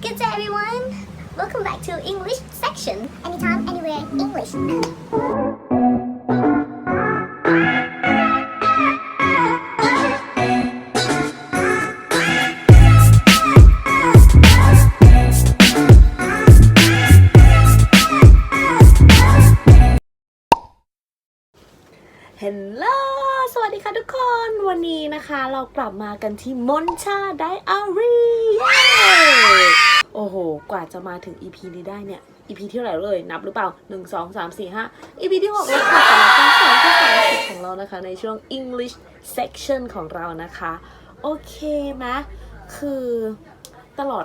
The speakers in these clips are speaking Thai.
Good day, everyone. Welcome back to English section. Anytime, anywhere, English. เฮลโลสวัสดีค่ะทุกคน วันนี้นะคะ เรากลับมากันที่มอนชาไดอารีเย้โอ้โห กว่าจะมาถึง EP นี้ได้เนี่ย EP ที่เท่าไหร่เลย นับหรือเปล่า 1 2 3 4 5 EP ที่6แล้วค่ะสำหรับการสอนภาษาอังกฤษของเรานะคะ ในช่วง English section ของเรานะคะ โอเคไหมคือตลอด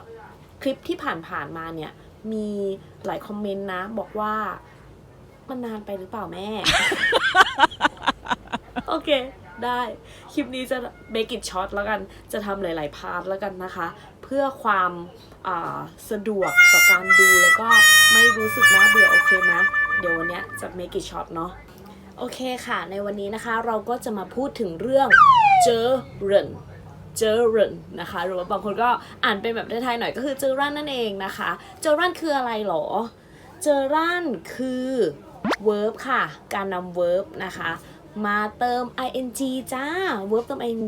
คลิปที่ผ่านๆมาเนี่ย มีหลายคอมเมนต์นะ บอกว่ามันนานไปหรือเปล่าแม่ โอเคได้ คลิปนี้จะ make it short แล้วกัน จะทำหลาย ๆ พาร์ทแล้วกันนะคะ พื่อความาสะดวกต่อการดูแล้วก็ไม่รู้สึกน่าเบื่อโอเคไหมเดี๋ยววันนี้จะ make it short เนาะโอเคค่ะ ในวันนี้นะคะเราก็จะมาพูดถึงเรื่องเจอเรนเจอเรนนะคะหรือว่าบางคนก็อ่านเป็นแบบไทยๆหน่อยก็คือเจอรันนั่นเองนะคะ เจอรันคืออะไรหรอ เจอรันคือ verb ค่ะ การนำ verb นะคะ มาเติม ing จ้า verb เติม ing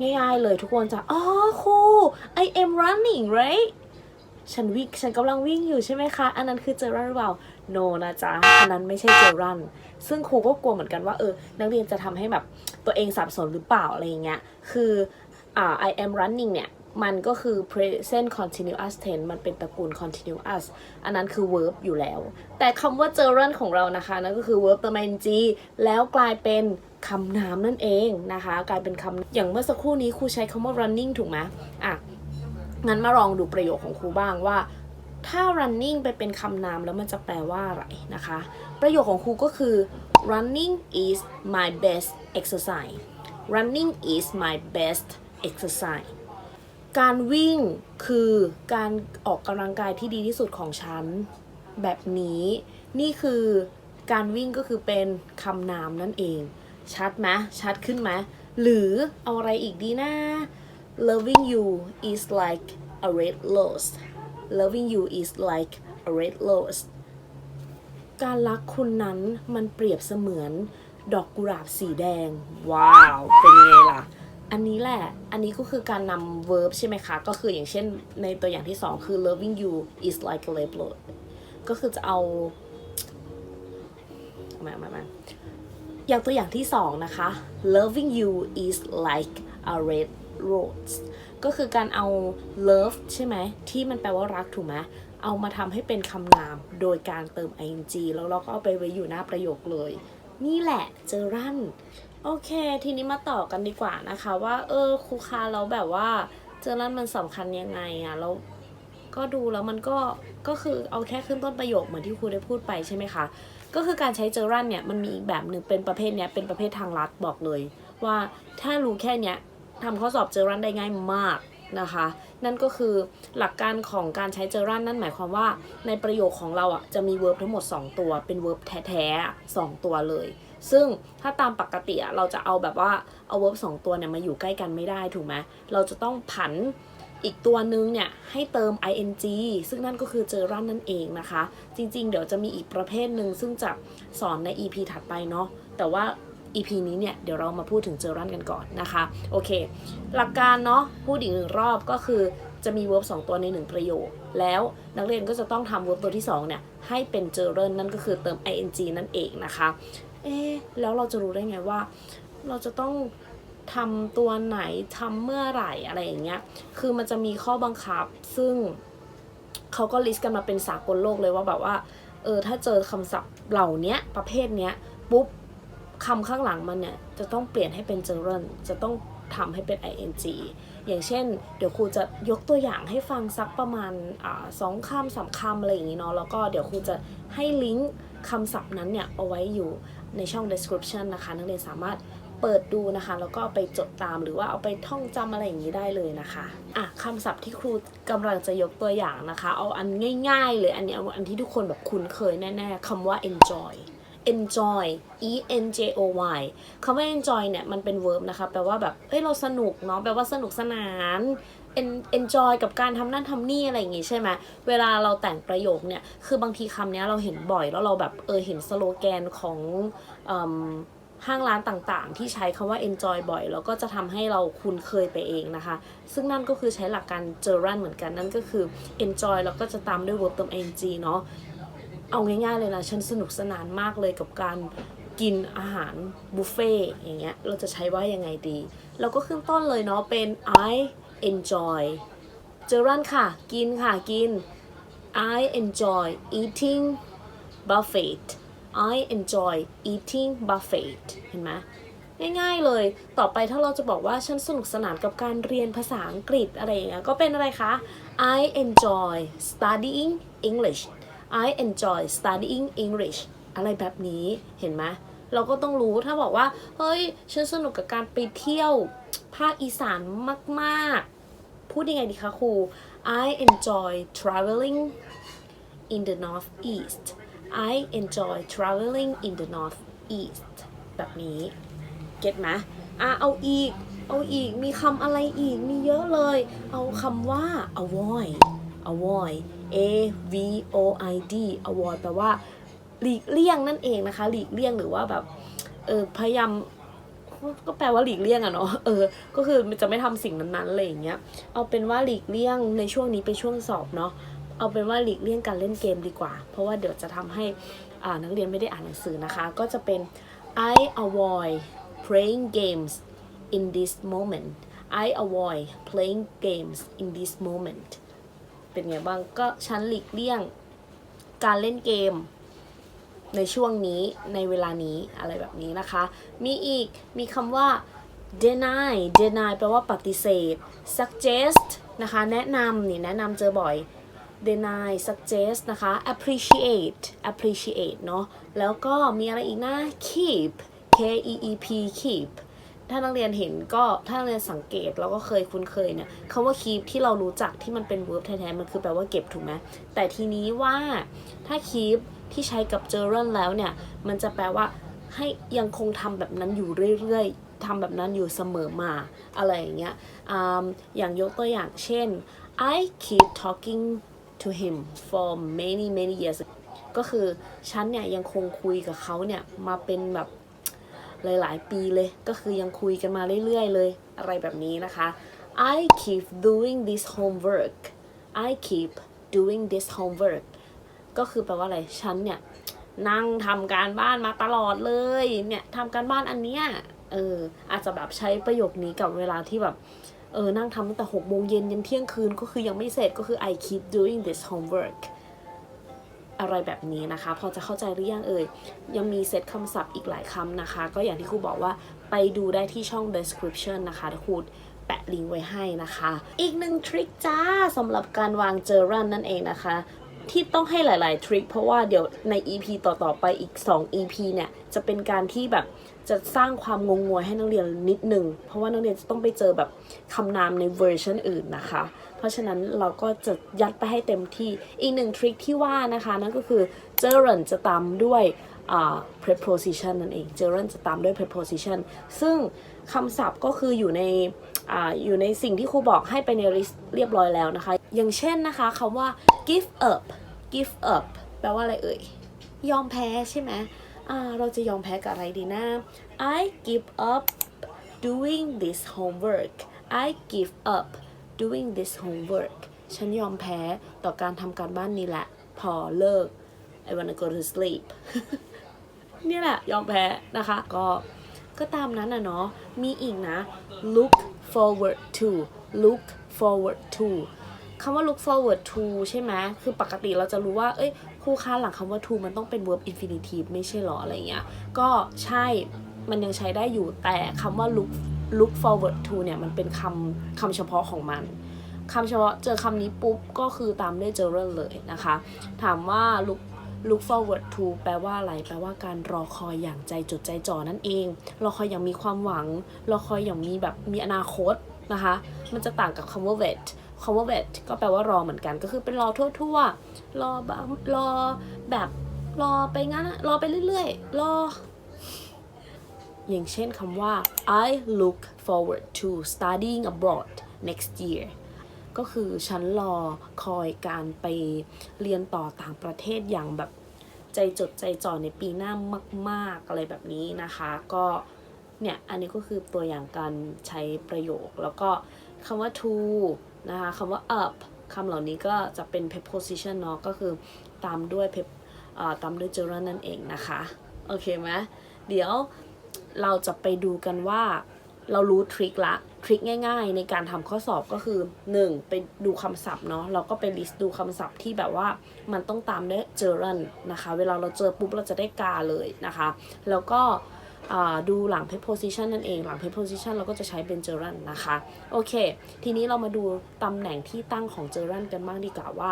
ง่ายๆเลยทุกคนจะอ๋อครู I am running right ฉันวิ่งฉันกำลังวิ่งอยู่ใช่ไหมคะ อันนั้นคือเจอรันหรือเปล่า no นะจ๊ะ อันนั้นไม่ใช่เจอรัน ซึ่งครูก็กลัวเหมือนกันว่าเออ นักเรียนจะทำให้แบบตัวเองสับสนหรือเปล่าอะไรอย่างเงี้ย คืออ่า I am running เนี่ย มันก็คือ present continuous tense มันเป็นตระกูล continuous อันนั้นคือ verb อยู่แล้ว แต่คำว่า gerund ของเรานะคะนั่นก็คือ verb ติม ing แล้วกลายเป็นคำนามนั่นเองนะคะ กลายเป็นคำอย่างเมื่อสักครู่นี้ครูใช้คำว่า running ถูกไหมอะ งั้นมาลองดูประโยคของครูบ้างว่า ถ้า running ไปเป็นคำนามแล้วมันจะแปลว่าอะไรนะคะ ประโยคของครูก็คือ running is my best exercise running is my best exercise การวิ่งคือการออกกำลังกายที่ดีที่สุดของฉัน แบบนี้นี่คือการวิ่งก็คือเป็นคำนามนั่นเอง ชัดไหมชัดขึ้นไหมหรือเอาอะไรอีกดีนะ loving you is like a red rose loving you is like a red rose การรักคุณนั้นมันเปรียบเสมือนดอกกุหลาบสีแดง ว้าว เป็นไงล่ะ อันนี้แหละ อันนี้ก็คือการนำ verb ใช่ไหมคะ ก็คืออย่างเช่นในตัวอย่างที่สองคือ loving you is like a red rose ก็คือจะเอามามาเอามาอย่างตัวอย่างที่สองนะคะ loving you is like a red rose ก็คือการเอา love ใช่ไหม ที่มันแปลว่ารักถูกไหมเอามาทำให้เป็นคำนามโดยการเติม ing แล้วเราก็เอาไปไว้อยู่หน้าประโยคเลย นี่แหละเจอรัน โอเค ทีนี้มาต่อกันดีกว่านะคะว่า เออครูคาเราแบบว่าเจอรันมันสำคัญยังไงอะแล้วก็ดูแล้วมันก็ก็คือเอาแค่ขึ้นต้นประโยคเหมือนที่ครูได้พูดไปใช่ไหมคะก็คือการใช้เจอรันเนี่ยมันมีอีกแบบหนึ่งเป็นประเภทเนี้ยเป็นประเภททางลัดบอกเลย ว่าถ้ารู้แค่เนี้ยทำข้อสอบเจอรันได้ง่ายมากนะคะ นั่นก็คือหลักการของการใช้เจอรันนั่นหมายความว่าในประโยคของเราอะจะมีเวิร์บทั้งหมด 2 ตัวเป็นเวิร์บแท้ๆสองตัวเลย ซึ่งถ้าตามปกติอะเราจะเอาแบบว่าเอาเวิร์บสองตัวเนี่ยมาอยู่ใกล้กันไม่ได้ถูกไหมเราจะต้องผันอีกตัวนึงเนี่ยให้เติม ing ซึ่งนั่นก็คือเจอรันนั่นเองนะคะ จริงๆ เดี๋ยวจะมีอีกประเภทหนึ่งซึ่งจะสอนใน EP ถัดไปเนาะแต่ว่า EP นี้เนี่ยเดี๋ยวเรามาพูดถึงเจอรันกันก่อนนะคะ โอเค หลักการเนาะพูดอีกหนึ่งรอบก็คือจะมี verb 2 ตัวใน 1 ประโยค แล้วนักเรียนก็จะต้องทำ verb ตัวที่ 2 เนี่ย ให้เป็นเจอรันนั่นก็คือเติม ing นั่นเองนะคะ เอ๊แล้วเราจะรู้ได้ไงว่า เราจะต้องทำตัวไหนทำเมื่อไหร่อะไรอย่างเงี้ย คือมันจะมีข้อบังคับ ซึ่งเขาก็ลิสต์กันมาเป็นสากลโลกเลยว่าแบบว่า เออ ถ้าเจอคำศัพท์เหล่านี้ประเภทเนี้ย ปุ๊บคำข้างหลังมันเนี่ย จะต้องเปลี่ยนให้เป็น gerund จะต้องทำให้เป็น ing อย่างเช่น เดี๋ยวครูจะยกตัวอย่างให้ฟังสักประมาณอสองคำสามคำอะไรอย่างนี้เนาะ แล้วก็เดี๋ยวครูจะให้ลิงก์คำศัพท์นั้นเนี่ยเอาไว้อยู่ ในช่อง description นะคะ นักเรียนสามารถเปิดดูนะคะ แล้วก็ไปจดตามหรือว่าเอาไปท่องจำอะไรอย่างนี้ได้เลยนะคะอะคำศัพท์ที่ครูกำลังจะยกตัวอย่างนะคะ เอาอันง่าย ๆ เลย อันนี้เอาอันที่ทุกคนแบบคุ้นเคยแน่ๆคำว่า enjoy enjoy e n j o y คำว่า enjoy เนี่ย มันเป็น verb นะคะ แปลว่าแบบ เอ้ย เราสนุกเนาะ แปลว่าสนุกสนาน enjoy กับการทำนั่นทำนี่อะไรอย่างงี้ใช่ไหมเวลาเราแต่งประโยคเนี่ยคือบางทีคำเนี้ยเราเห็นบ่อยแล้วเราแบบเออเห็นสโลแกนของอห้างร้านต่างๆ ที่ใช้คำว่า enjoy บ่อย แล้วก็จะทำให้เราคุ้นเคยไปเองนะคะ ซึ่งนั่นก็คือใช้หลักการเจอรันเหมือนกันนั่นก็คือ enjoy แล้วก็จะตามด้วย verb เติม ing เนาะเอาง่ายๆเลยนะฉันสนุกสนานมากเลยกับการกินอาหารบุฟเฟ่อย่างเงี้ยเราจะใช้ว่ายังไงดี เราก็ขึ้นต้นเลยเนาะเป็น I enjoy เจอรันค่ะ กินค่ะกิน I enjoy eating buffet I enjoy eating buffet เห็นไหมง่ายๆเลย ต่อไปถ้าเราจะบอกว่าฉันสนุกสนานกับการเรียนภาษาอังกฤษอะไรอย่างเงี้ย ก็เป็นอะไรคะ I enjoy studying English I enjoy studying English อะไรแบบนี้ เห็นไหมเราก็ต้องรู้ถ้าบอกว่า เฮ้ย ฉันสนุกกับการไปเที่ยวภาคอีสานมาก พูดยังไงดีคะครู I enjoy traveling in the northeast I enjoy traveling in the northeast แบบนี้ เก็ตไหมอะเอาอีก เอาอีก มีคำอะไรอีก มีเยอะเลย เอาคำว่า avoid avoid a v o i d avoid แปลว่าหลีกเลี่ยงนั่นเองนะคะ หลีกเลี่ยงหรือว่าแบบ เออพยายาม ก็แปลว่าหลีกเลี่ยงอะเนาะเออ ก็คือจะไม่ทำสิ่งนั้นๆอะไรอย่างเงี้ยเอาเป็นว่าหลีกเลี่ยงในช่วงนี้เป็นช่วงสอบเนาะเอาเป็นว่าหลีกเลี่ยงการเล่นเกมดีกว่า เพราะว่าเดี๋ยวจะทำให้นักเรียนไม่ได้อ่านหนังสือนะคะ ก็จะเป็น I avoid playing games in this moment I avoid playing games in this moment เป็นไงบ้างก็ฉันหลีกเลี่ยงการเล่นเกม ในช่วงนี้ในเวลานี้อะไรแบบนี้นะคะ มีอีกมีคำว่า deny deny แปลว่าปฏิเสธ suggest นะคะ แนะนำนี่แนะนำเจอบ่อย deny suggest นะคะ appreciate appreciate เนาะแล้วก็มีอะไรอีกนะ keep k e e p keep ถ้านักเรียนเห็นก็ถ้านักเรียนสังเกตแล้วก็เคยคุ้นเคยเนี่ยคำว่า keep ที่เรารู้จักที่มันเป็น verb แท้ๆมันคือแปลว่าเก็บถูกไหมแต่ทีนี้ว่าถ้า keep ที่ใช้กับ gerund แล้วเนี่ย มันจะแปลว่าให้ยังคงทำแบบนั้นอยู่เรื่อยๆทำแบบนั้นอยู่เสมอมาอะไรอย่างเงี้ยอ่าอย่างยกตัวอย่างเช่น I keep talking to him for many many years ก็คือฉันเนี่ยยังคงคุยกับเขาเนี่ยมาเป็นแบบหลาย ๆ ปีเลย ก็คือยังคุยกันมาเรื่อย ๆ เลย อะไรแบบนี้นะคะ I keep doing this homework I keep doing this homework ก็คือแปลว่าอะไรฉันเนี่ยนั่งทำการบ้านมาตลอดเลยเนี่ยทำการบ้านอันเนี้ยเอออาจจะแบบใช้ประโยคนี้กับเวลาที่แบบเออนั่งทำตั้งแต่หกโมงเย็นยันเที่ยงคืนก็คือยังไม่เสร็จก็คือ I keep doing this homework อะไรแบบนี้นะคะ พอจะเข้าใจหรือยังเอ่ย ยังมีเซตคำศัพท์อีกหลายคำนะคะ ก็อย่างที่ครูบอกว่าไปดูได้ที่ช่อง description นะคะครูแปะลิงก์ไว้ให้นะคะ อีกหนึ่งทริคจ้าสำหรับการวางเจอรันนั่นเองนะคะ ที่ต้องให้หลาย ๆ ทริคเพราะว่าเดี๋ยวใน EP ต่อ ๆ ไปอีก 2 EP เนี่ย จะเป็นการที่แบบจะสร้างความงงงวยให้นักเรียนนิดนึงเพราะว่านักเรียนจะต้องไปเจอแบบคำนามในเวอร์ชันอื่นนะคะ เพราะฉะนั้นเราก็จะยัดไปให้เต็มที่อีกหนึ่งทริคที่ว่านะคะนั่นก็คือ gerund จะตามด้วยอ่า preposition นั่นเอง gerund จะตามด้วย preposition ซึ่งคำศัพท์ก็คืออยู่ในอ่าอยู่ในสิ่งที่ครูบอกให้ไปใน list เรียบร้อยแล้วนะคะ อย่างเช่นนะคะคำว่า give up give up แปลว่าอะไรเอ่ย ยอมแพ้ใช่ไหมเราจะยอมแพ้กับอะไรดีนะ I give up doing this homework I give up doing this homework ฉันยอมแพ้ต่อการทำการบ้านนี้แหละ พอเลิก I wanna go to sleep นี่แหละ ยอมแพ้นะคะ ก็ก็ตามนั้นนะเนาะ มีอีกนะ look forward to look forward to คำว่า look forward to ใช่ไหมคือปกติเราจะรู้ว่า เอ้ย คู่ค้าหลังคำว่า to มันต้องเป็น verb infinitive ไม่ใช่หรออะไรเงี้ย ก็ใช่ มันยังใช้ได้อยู่ แต่คำว่า look look forward to เนี่ย มันเป็นคำคำเฉพาะของมันคำเฉพาะเจอคำนี้ปุ๊บ ก็คือตามด้วย gerund เลยนะคะ ถามว่า look look forward to แปลว่าอะไร แปลว่าการรอคอยอย่างใจจดใจจ่อนั่นเอง รอคอยอย่างมีความหวัง รอคอยอย่างมีแบบมีอนาคตนะคะ มันจะต่างกับคำว่า wait คำว่า wait ก็แปลว่ารอเหมือนกัน ก็คือเป็นรอทั่วๆ รอแบบรอแบบรอไปงั้นรอไปเรื่อยๆ รอ อย่างเช่นคำว่า I look forward to studying abroad next year ก็คือฉันรอคอยการไปเรียนต่อต่างประเทศอย่างแบบใจจดใจจ่อในปีหน้ามากๆ อะไรแบบนี้นะคะ ก็เนี่ย อันนี้ก็คือตัวอย่างการใช้ประโยค แล้วก็คำว่า to นะคะคำว่า up คำเหล่านี้ก็จะเป็น preposition เนาะก็คือตามด้วย prep ตามด้วย gerund นั่นเองนะคะ โอเคไหมเดี๋ยวเราจะไปดูกันว่าเรารู้ทริคละทริคง่ายๆ ในการทำข้อสอบก็คือ 1. ไปดูคำศัพท์เนาะเราก็ไปลิสต์ดูคำศัพท์ที่แบบว่ามันต้องตามด้วย gerund นะคะ เวลาเราเจอปุ๊บเราจะได้กาเลยนะคะ แล้วก็ ดูหลัง preposition นั่นเอง หลัง preposition เราก็จะใช้เป็น gerund นะคะ โอเค ทีนี้เรามาดูตำแหน่งที่ตั้งของ gerund กันบ้างดีกว่าว่า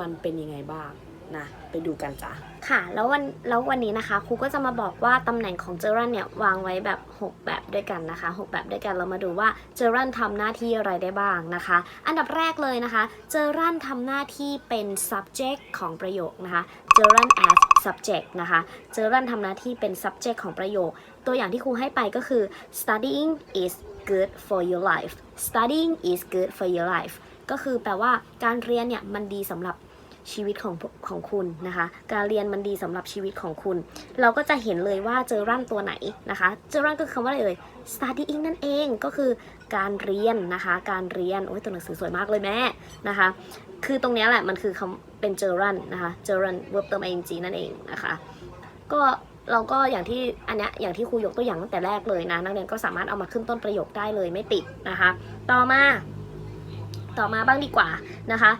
มันเป็นยังไงบ้างนะไปดูกันจ้ะค่ะ แล้ววันแล้ววันนี้นะคะครูก็จะมาบอกว่าตำแหน่งของเจอรันเนี่ยวางไว้แบบ 6 แบบด้วยกันนะคะ 6 แบบด้วยกันเรามาดูว่าเจอรันทำหน้าที่อะไรได้บ้างนะคะ อันดับแรกเลยนะคะ เจอรันทำหน้าที่เป็น subject ของประโยคนะคะ เจอรัน as subject นะคะเจอรันทำหน้าที่เป็น subject ของประโยค ตัวอย่างที่ครูให้ไปก็คือ studying is good for your life studying is good for your life ก็คือแปลว่าการเรียนเนี่ยมันดีสำหรับ ชีวิตของของคุณนะคะ การเรียนมันดีสำหรับชีวิตของคุณ เราก็จะเห็นเลยว่าเจอรันตัวไหนนะคะ เจอรันก็คือคำว่าอะไรเอ่ย studying นั่นเองก็คือการเรียนนะคะ การเรียน โอ้ยตัวหนังสือสวยมากเลยแม่นะคะ คือตรงนี้แหละมันคือคำเป็นเจอรันนะคะ เจอรัน verb เติม ing นั่นเองนะคะ ก็เราก็อย่างที่อันนี้อย่างที่ครูยกตัวอย่างตั้งแต่แรกเลยนะ นักเรียนก็สามารถเอามาขึ้นต้นประโยคได้เลยไม่ติดนะคะ ต่อมา ต่อมาบ้างดีกว่านะคะ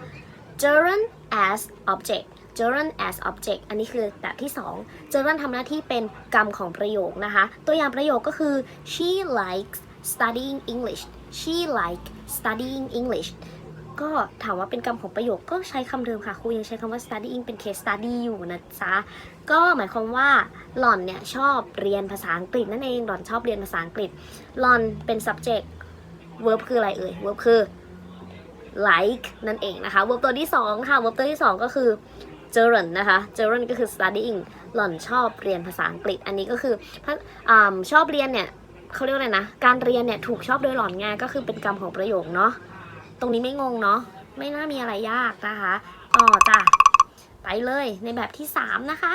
gerund as object gerund as object อันนี้คือแบบที่ 2 gerund ทำหน้าที่เป็นกรรมของประโยคนะคะ ตัวอย่างประโยคก็คือ she likes studying English she like studying English ก็ถามว่าเป็นกรรมของประโยคก็ใช้คำเดิมค่ะครูยังใช้คำว่า studying เป็น case study อยู่นะจ๊ะ ก็หมายความว่าหล่อนเนี่ยชอบเรียนภาษาอังกฤษนั่นเองหล่อนชอบเรียนภาษาอังกฤษหล่อนเป็น subject verb คืออะไรเอ่ย verb คือ like นั่นเองนะคะ verb ตัวที่ 2 ค่ะ verb ตัวที่ 2 ก็คือ gerund นะคะ gerund ก็คือ studying หล่อนชอบเรียนภาษาอังกฤษ อันนี้ก็คือถ้าอ่าชอบเรียนเนี่ยเขาเรียกอะไรนะ การเรียนเนี่ยถูกชอบโดยหล่อนไงก็คือเป็นกรรมของประโยคเนาะ ตรงนี้ไม่งงเนาะ ไม่น่ามีอะไรยากนะคะ ต่อจ้ะ ไปเลยในแบบที่ 3 นะคะ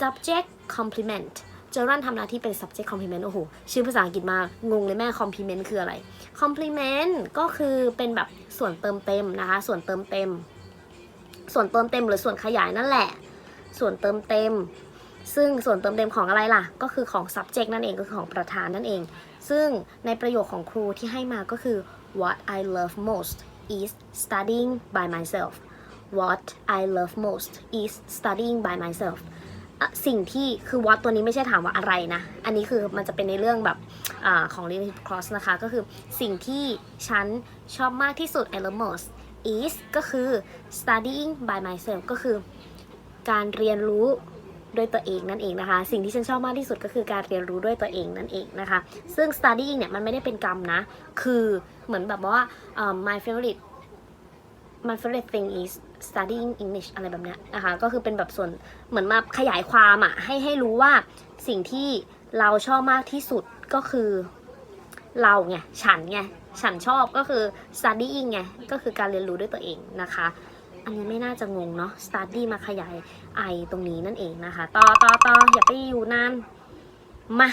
subject complement เจอรันทำหน้าที่เป็น subject complement โอ้โห ชื่อภาษาอังกฤษมากงงเลยแม่ complement คืออะไร complement ก็คือเป็นแบบส่วนเติมเต็มนะคะ ส่วนเติมเต็ม ส่วนเติมเต็มหรือส่วนขยายนั่นแหละ ส่วนเติมเต็ม ซึ่งส่วนเติมเต็มของอะไรล่ะ ก็คือของ subject นั่นเองก็คือของประธานนั่นเอง ซึ่งในประโยคของครูที่ให้มาก็คือ what I love most is studying by myself what I love most is studying by myself สิ่งที่คือ what ตัวนี้ไม่ใช่ถามว่าอะไรนะ อันนี้คือมันจะเป็นในเรื่องแบบอของ relative clause นะคะ ก็คือสิ่งที่ฉันชอบมากที่สุด I love most is ก็คือ studying by myself ก็คือการเรียนรู้ด้วยตัวเองนั่นเองนะคะ สิ่งที่ฉันชอบมากที่สุดก็คือการเรียนรู้ด้วยตัวเองนั่นเองนะคะ ซึ่ง studying เนี่ยมันไม่ได้เป็นกรรมนะ คือเหมือนแบบว่าอ่า my favorite my favorite thing is studying English อะไรแบบเนี้ยนะคะก็คือเป็นแบบส่วนเหมือนมาขยายความอะ่ะให้ให้รู้ว่าสิ่งที่เราชอบมากที่สุดก็คือเราไงฉันไงฉันชอบก็คือ studying ไงก็คือการเรียนรู้ด้วยตัวเองนะคะ อันนี้ไม่น่าจะงงเนาะ study มาขยาย i ตรงนี้นั่นเองนะคะ ต่อต่อต่ออย่าไปอยู่นานมา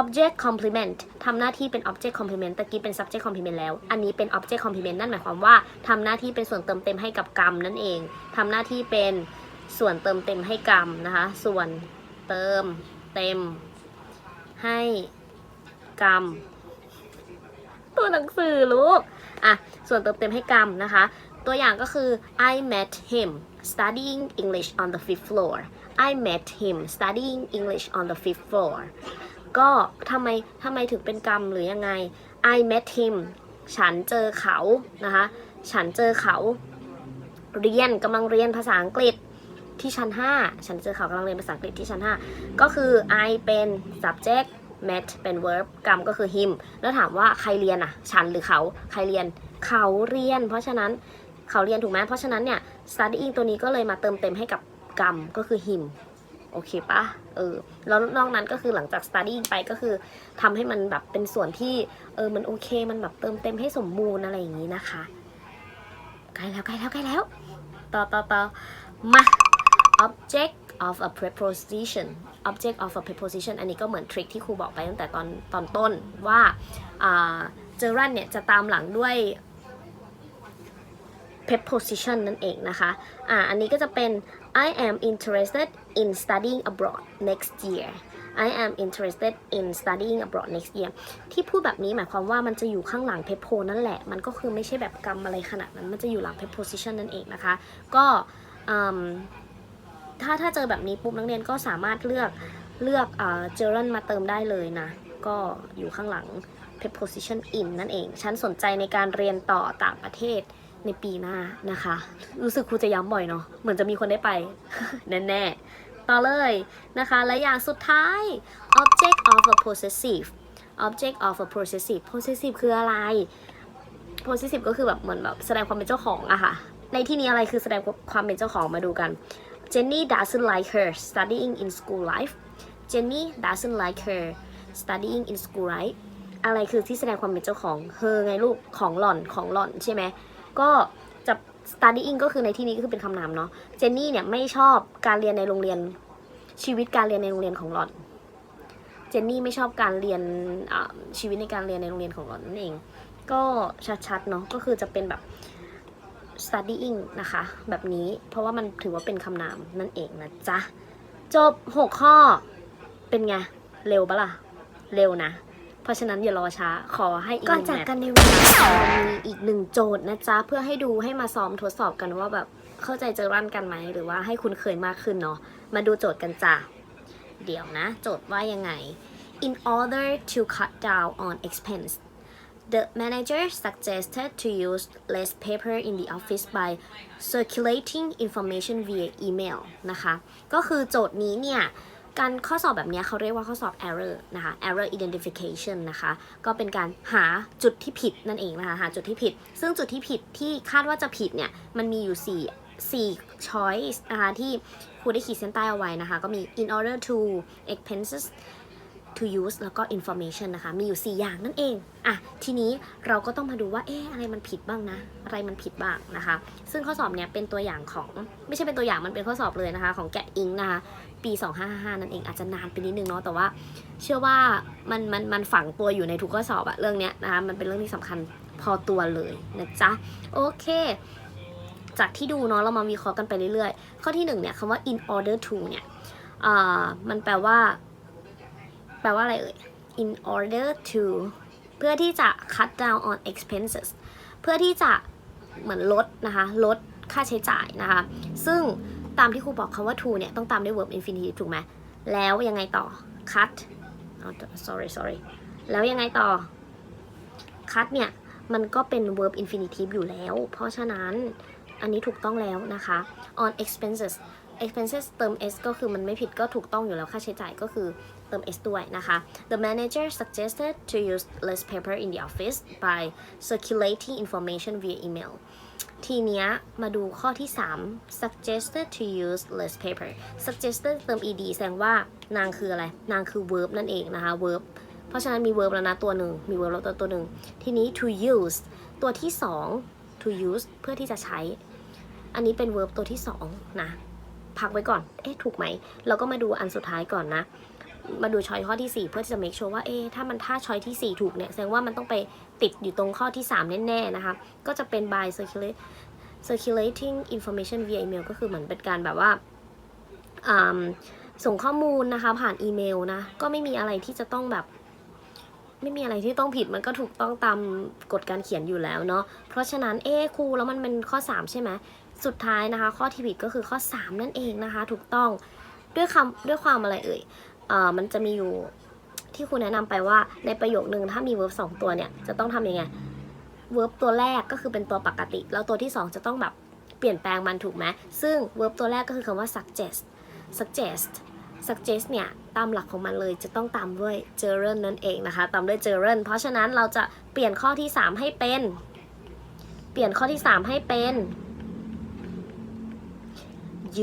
object complement ทำหน้าที่เป็น object complement ตะกี้เป็น subject complement แล้ว อันนี้เป็น object complement นั่นหมายความว่าทำหน้าที่เป็นส่วนเติมเต็มให้กับกรรมนั่นเอง ทำหน้าที่เป็นส่วนเติมเต็มให้กรรมนะคะ ส่วนเติมเต็ม ให้กรรม ตัวหนังสือลูก อะ ส่วนเติมเต็มให้กรรมนะคะ ตัวอย่างก็คือ I met him studying English on the fifth floor I met him studying English on the fifth floor ก็ทำไมทำไมถึงเป็นกรรมหรือยังไง I met him ฉันเจอเขานะคะ ฉันเจอเขา เรียนกำลังเรียนภาษาอังกฤษที่ชั้น 5 ฉันเจอเขากำลังเรียนภาษาอังกฤษที่ชั้น 5 ก็คือ I เป็น subject met เป็น verb กรรมก็คือ him แล้วถามว่าใครเรียนอะฉันหรือเขา ใครเรียน เขาเรียน เพราะฉะนั้นเขาเรียนถูกไหมเพราะฉะนั้นเนี่ย studying ตัวนี้ก็เลยมาเติมเต็มให้กับกรรมก็คือ him โอเคปะ เออแล้วนอกนั้นก็คือหลังจาก studying ไปก็คือทำให้มันแบบเป็นส่วนที่เออมันโอเคมันแบบเติมเต็มให้สมบูรณ์อะไรอย่างนี้นะคะใกล้แล้วใกล้แล้วใกล้แล้วต่อต่อต่อมา object of a preposition object of a preposition อันนี้ก็เหมือนทริคที่ครูบอกไปตั้งแต่ตอนตอนต้นว่าอ่า gerund เนี่ยจะตามหลังด้วย preposition นั่นเองนะคะ อ่า อันนี้ก็จะเป็น I am interested in studying abroad next year I am interested in studying abroad next year ที่พูดแบบนี้หมายความว่ามันจะอยู่ข้างหลัง prepo นั่นแหละ มันก็คือไม่ใช่แบบกรรมอะไรขนาดนั้น มันจะอยู่หลัง preposition นั่นเองนะคะ ก็ถ้าถ้าเจอแบบนี้ปุ๊บนักเรียนก็สามารถเลือกเลือกเอ่อ gerund มาเติมได้เลยนะ ก็อยู่ข้างหลัง preposition in นั่นเอง ฉันสนใจในการเรียนต่อต่างประเทศ ในปีหน้านะคะ รู้สึกครูจะย้ำบ่อยเนาะเหมือนจะมีคนได้ไป แน่ๆ ต่อเลยนะคะ และอย่างสุดท้าย object of a possessive object of a possessive possessive คืออะไร possessive ก็คือแบบเหมือนแบบแสดงความเป็นเจ้าของอะค่ะ ในที่นี้อะไรคือแสดงความเป็นเจ้าของมาดูกัน Jenny doesn't like her studying in school life Jenny doesn't like her studying in school right อะไรคือที่แสดงความเป็นเจ้าของ her ไงลูกของหล่อนของหล่อนใช่ไหม ก็จะ studying ก็คือในที่นี้ก็คือเป็นคำนามเนาะเจนนี่เนี่ยไม่ชอบการเรียนในโรงเรียนชีวิตการเรียนในโรงเรียนของหล่อน เจนนี่ไม่ชอบการเรียนชีวิตในการเรียนในโรงเรียนของหล่อนนั่นเอง ก็ชัดๆเนาะก็คือจะเป็นแบบ studying นะคะ แบบนี้เพราะว่ามันถือว่าเป็นคำนามนั่นเองนะจ๊ะ จบ 6 ข้อเป็นไง เร็วปะล่ะ เร็วนะ เพราะฉะนั้นอย่ารอช้าขอให้อีกก่อนหงจากแมตช์กันในวันนี้มีอีกหนึ่งโจทย์นะจ๊ะ เพื่อให้ดูให้มาซ้อมทดสอบกันว่าแบบเข้าใจเจอรันกันไหมหรือว่าให้คุณเคยมากขึ้นเนาะมาดูโจทย์กันจ้ะเดี๋ยวนะ โจทย์ว่ายังไง in order to cut down on expense the manager suggested to use less paper in the office by circulating information via email นะคะ ก็คือโจทย์นี้เนี่ย การข้อสอบแบบนี้เขาเรียกว่าข้อสอบ error นะคะ error identification นะคะ ก็เป็นการหาจุดที่ผิดนั่นเองนะคะ หาจุดที่ผิด ซึ่งจุดที่ผิดที่คาดว่าจะผิดเนี่ย มันมีอยู่ 4 4 choice นะคะที่ครูได้ขีดเส้นใต้เอาไว้นะคะ ก็มี in order to expenses to use แล้วก็ information นะคะ มีอยู่ 4 อย่างนั่นเอง อะ ทีนี้เราก็ต้องมาดูว่า เอ๊ะ อะไรมันผิดบ้างนะ อะไรมันผิดบ้างนะคะ ซึ่งข้อสอบเนี้ยเป็นตัวอย่างของ ไม่ใช่เป็นตัวอย่าง มันเป็นข้อสอบเลยนะคะ ของแกะอิงนะคะ ปี 2555 นั่นเอง อาจจะนานไปนิดนึงเนาะ แต่ว่า เชื่อว่ามัน มัน มันฝังตัวอยู่ในทุกข้อสอบอะเรื่องเนี้ยนะคะ มันเป็นเรื่องที่สำคัญพอตัวเลยนะจ๊ะ โอเคจากที่ดูเนาะเรามาวิเคราะห์กันไปเรื่อยๆ ข้อที่หนึ่งเนี่ยคำว่า in order to เนี่ยอ่ามันแปลว่า แปลว่าอะไรเอ่ย in order to เพื่อที่จะ cut down on expenses เพื่อที่จะเหมือนลดนะคะลดค่าใช้จ่ายนะคะ ซึ่งตามที่ครูบอกคำว่า to เนี่ย ต้องตามด้วย verb infinitive ถูกไหมแล้วยังไงต่อ cut sorry sorry แล้วยังไงต่อ cut เนี่ย มันก็เป็น verb infinitive อยู่แล้ว เพราะฉะนั้นอันนี้ถูกต้องแล้วนะคะ on expenses expenses เติม s ก็คือมันไม่ผิดก็ถูกต้องอยู่แล้วค่าใช้จ่ายก็คือเติม s ด้วยนะคะ the manager suggested to use less paper in the office by circulating information via email ทีเนี้ยมาดูข้อที่ 3 suggested to use less paper suggested เติม ed แสดงว่านางคืออะไร นางคือ verb นั่นเองนะคะ verb เพราะฉะนั้นมี verb แล้วนะตัวหนึ่งมี verb แล้วตัวตัวหนึ่งทีนี้ to use ตัวที่ 2 to use เพื่อที่จะใช้ อันนี้เป็น verb ตัวที่ 2 นะ พักไว้ก่อน เอ๊ะ ถูกไหม เราก็มาดูอันสุดท้ายก่อนนะ มาดูช้อยข้อที่ 4 เพื่อที่จะ make sure ว่า เอ๊ะ ถ้ามันถ้าช้อยที่ 4 ถูกเนี่ย แสดงว่ามันต้องไปติดอยู่ตรงข้อที่ 3 แน่ ๆ นะคะ ก็จะเป็น by circulate circulating information via email ก็คือเหมือนเป็นการแบบว่าส่งข้อมูลนะคะ ผ่านอีเมลนะ ก็ไม่มีอะไรที่จะต้องแบบไม่มีอะไรที่ต้องผิดมันก็ถูกต้องตามกฎการเขียนอยู่แล้วเนาะ เพราะฉะนั้นเอ๊ครูแล้วมันเป็นข้อ 3 ใช่ไหม สุดท้ายนะคะ ข้อที่ผิดก็คือข้อ 3 นั่นเองนะคะ ถูกต้องด้วยคำด้วยความอะไรเอ่ยเอ่อมันจะมีอยู่ที่ครูแนะนำไปว่าในประโยคนึงถ้ามี verb สองตัวเนี่ยจะต้องทำยังไง verb ตัวแรกก็คือเป็นตัวปกติ แล้วตัวที่ 2 จะต้องแบบเปลี่ยนแปลงมันถูกไหมซึ่ง verb ตัวแรกก็คือคำว่า suggest suggest suggest เนี่ยตามหลักของมันเลยจะต้องตามด้วย gerund นั่นเองนะคะตามด้วย gerund เพราะฉะนั้นเราจะเปลี่ยนข้อที่ 3 ให้เป็น เปลี่ยนข้อที่ 3 ให้เป็น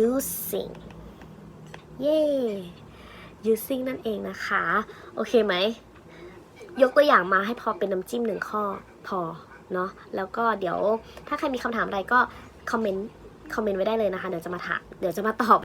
using เย่ using นั่นเองนะคะ โอเคไหม ยกตัวอย่างมาให้พอเป็นน้ำจิ้มหนึ่งข้อพอเนาะแล้วก็เดี๋ยวถ้าใครมีคำถามอะไรก็คอมเมนต์คอมเมนต์ไว้ได้เลยนะคะ เดี๋ยวจะมาถามเดี๋ยวจะมาตอบ